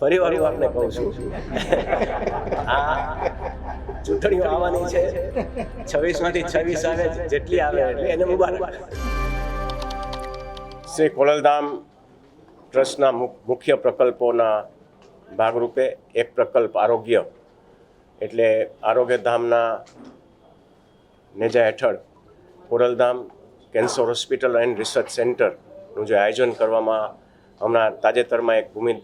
ફરી વાર આપને કહું છું. આ ચૂંટણીઓ આવવાની છે. છવ્વીસમાંથી છવ્વીસ આવે જેટલી આવે એટલે. એને મુબારક. શ્રી ખોડલધામ ટ્રસ્ટના મુખ્ય પ્રકલ્પોના ભાગરૂપે એક પ્રકલ્પ આરોગ્ય એટલે આરોગ્યધામના નેજા હેઠળ Khodaldham cancer hospital and research સેન્ટરનું જે આયોજન કરવામાં હમણાં તાજેતરમાં એક ભૂમિ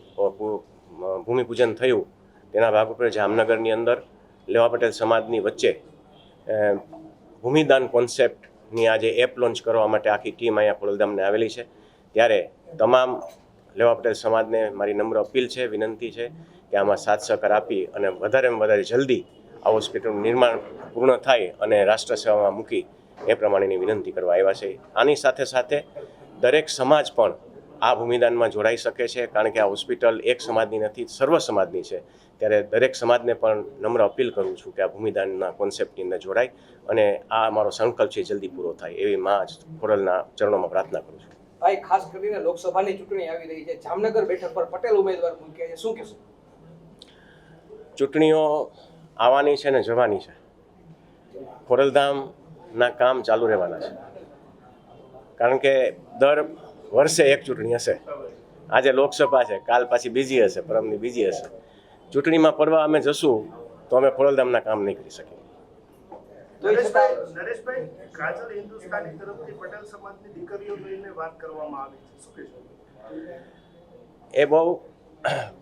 ભૂમિપૂજન થયું. તેના ભાગરૂપે જામનગરની અંદર લેવા પટેલ સમાજની વચ્ચે ભૂમિદાન કોન્સેપ્ટની આજે એપ લોન્ચ કરવા માટે આખી ટીમ અહીંયા ખોડલધામને આવેલી છે. ત્યારે તમામ લેવા પટેલ સમાજને મારી નમ્ર અપીલ છે, વિનંતી છે કે આમાં સાથ સહકાર આપી અને વધારેમાં વધારે જલ્દી આ હોસ્પિટલનું નિર્માણ પૂર્ણ થાય અને રાષ્ટ્ર સેવામાં મૂકી એ પ્રમાણેની વિનંતી કરવા આવ્યા છે. આની સાથે સાથે દરેક સમાજ પણ આ ભૂમિદાનમાં જોડાઈ શકે છે કારણ કે આ હોસ્પિટલ એક સમાજની નથી સર્વ સમાજની છે. ત્યારે દરેક સમાજને પણ નમ્ર અપીલ કરું છું કે આ ભૂમિદાનના કોન્સેપ્ટની અંદર જોડાય અને આ મારો સંકલ્પ છે જલ્દી પૂરો થાય એવી માં ખોરલના ચરણોમાં પ્રાર્થના કરું છું. ભાઈ ખાસ કરીને લોકસભાની ચૂંટણી આવી રહી છે. જામનગર બેઠક પર પટેલ ઉમેદવાર મૂક્યા છે. શું કહેશો? ચૂંટણીઓ આવવાની છે ને જવાની છે. ખોરલધામના કામ ચાલુ રહેવાના છે. કારણ કે દર વર્ષે એક ચૂંટણી હશે. આજે લોકસભા છે કાલ પાછી બીજી હશે પરમની બીજી હશે. ચૂંટણીમાં પડવા અમે જશું તો અમે ખોડલધામના કામ નહીં કરી શકીએ એ છતાં નરેશભાઈ નરેશભાઈ કાજલ હિન્દુસ્તાની તરફથી પટેલ સમાજની દીકરીઓ લઈને વાત કરવામાં આવી છે. શું કહેશો? એ બહુ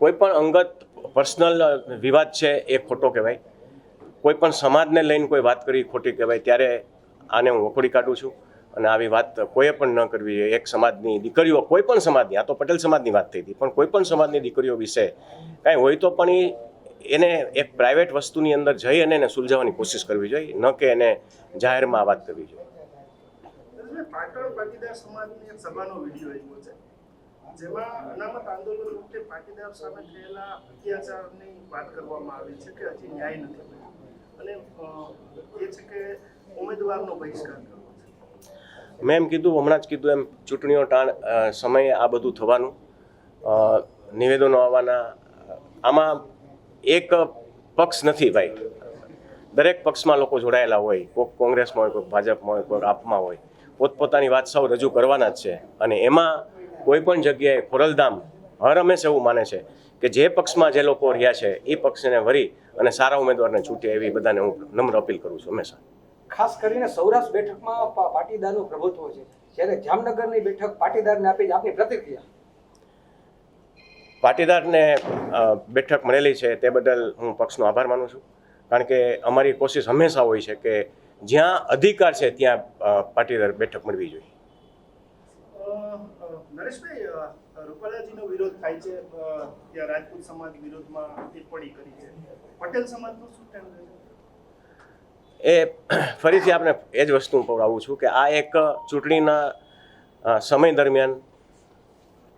કોઈ પણ અંગત પર્સનલ વિવાદ છે એ ખોટો કહેવાય. કોઈ પણ સમાજને લઈને કોઈ વાત કરી ખોટી કહેવાય ત્યારે આને હું વખોડી કાઢું છું. અને આવી વાત કોઈએ પણ ન કરવી જોઈએ. એક સમાજની દીકરીઓ, કોઈ પણ સમાજની, આ તો પટેલ સમાજની વાત થઈ હતી, પણ કોઈ પણ સમાજની દીકરીઓ વિશે કાંઈ હોય તો પણ એ એને એક પ્રાઇવેટ વસ્તુની અંદર જઈ અને એને સુલઝાવવાની કોશિશ કરવી જોઈએ, ન કે એને જાહેરમાં વાત કરવી જોઈએ. ઉમેદવારનો બહિષ્કાર કરવો. મેં એમ કીધું, હમણાં જ કીધું એમ ચૂંટણીઓ ટાણ સમયે આ બધું થવાનું. નિવેદનો આવવાના. આમાં એક પક્ષ નથી ભાઈ. દરેક પક્ષમાં લોકો જોડાયેલા હોય કોઈક કોંગ્રેસમાં હોય કોઈક ભાજપમાં હોય કોઈક આપમાં હોય. પોતપોતાની વાત સૌ રજૂ કરવાના જ છે. અને એમાં કોઈ પણ જગ્યાએ ખોરલધામ, હર હંમેશ એવું માને છે કે જે પક્ષમાં જે લોકો રહ્યા છે, એ પક્ષને વરી અને સારા ઉમેદવારને છૂટે એવી બધાને હું નમ્ર અપીલ કરું છું હંમેશા. ખાસ કરીને સૌરાષ્ટ્ર બેઠકમાં પાટીદારનું પ્રભુત્વ છે. જ્યારે જામનગરની બેઠક પાટીદારને આપી આપની પ્રતિક્રિયા. પાટીદારને બેઠક મળેલી છે તે બદલ હું પક્ષનો આભાર માનું છું. કારણ કે અમારી કોશિશ હંમેશા હોય છે કે જ્યાં અધિકાર છે ત્યાં પાટીદાર બેઠક મળવી જોઈએ. નરેશભાઈ રૂપાલાજીનો વિરોધ થાય છે ત્યાં રાજપૂત સમાજ વિરોધમાં ટિપ્પણી કરી છે. પટેલ સમાજનું શું એ ફરીથી આપણે એ જ વસ્તુ હું પવડાવું છું કે આ એક ચૂંટણીના સમય દરમિયાન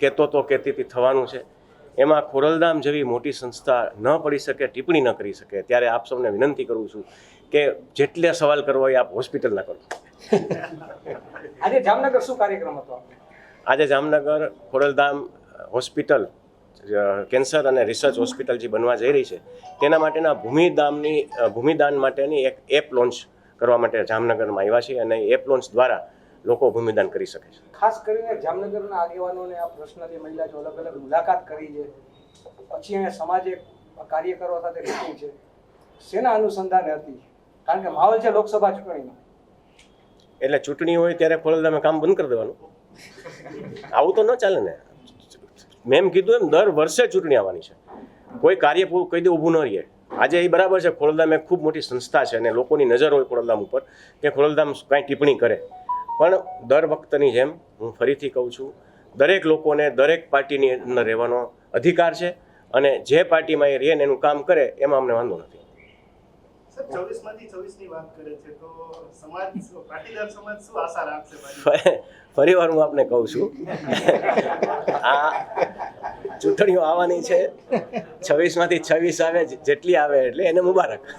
કહેતો તો કહેતીથી થવાનું છે. એમાં ખોરલધામ જેવી મોટી સંસ્થા ન પડી શકે ટિપ્પણી ન કરી શકે ત્યારે આપ સૌને વિનંતી કરું છું કે જેટલા સવાલ કરવો હોય આપ હોસ્પિટલના કરો. આજે જામનગર શું કાર્યક્રમ હતો? આજે જામનગર ખોરલધામ હોસ્પિટલ કેન્સર અને રિસર્ચ હોસ્પિટલ જે બનવા જઈ રહી છે તેના માટેના ભૂમિદાનની ભૂમિદાન માટેની એક એપ લોન્ચ કરવા માટે જામનગરમાં આવ્યા છે અને એપ લોન્ચ દ્વારા લોકો ભૂમિદાન કરી શકે છે. ખાસ કરીને જામનગરના આગેવાનોને આ પ્રશ્નથી મહિલા જો અલગ અલગ મુલાકાત કરી છે પછી એને સમાજે કાર્યકરો સાથે મિટિંગ છે શેના અનુસંધાને હતી? કારણ કે માહોલ છે લોકસભા ચૂંટણીમાં. એટલે ચૂંટણી હોય ત્યારે ખોડલધામે કામ બંધ કરી દેવાનું. આવું તો ન ચાલે ને. મેં એમ કીધું એમ દર વર્ષે ચૂંટણી આવવાની છે. કોઈ કાર્ય પૂરું કહી દે ઊભું ન રહીએ આજે એ બરાબર છે ખોડલધામ એક ખૂબ મોટી સંસ્થા છે અને લોકોની નજર હોય ખોડલધામ ઉપર કે ખોડલધામ કાંઈ ટિપ્પણી કરે. પણ દર વખતની જેમ હું ફરીથી કહું છું દરેક લોકોને દરેક પાર્ટીની અંદર રહેવાનો અધિકાર છે અને જે પાર્ટીમાં એ રહેને એનું કામ કરે એમાં અમને વાંધો નથી. ફરી વાર હું આપને કહું છું આ ચૂંટણીઓ આવવાની છે. છવ્વીસમાંથી છવ્વીસ આવે જેટલી આવે એટલે એને મુબારક.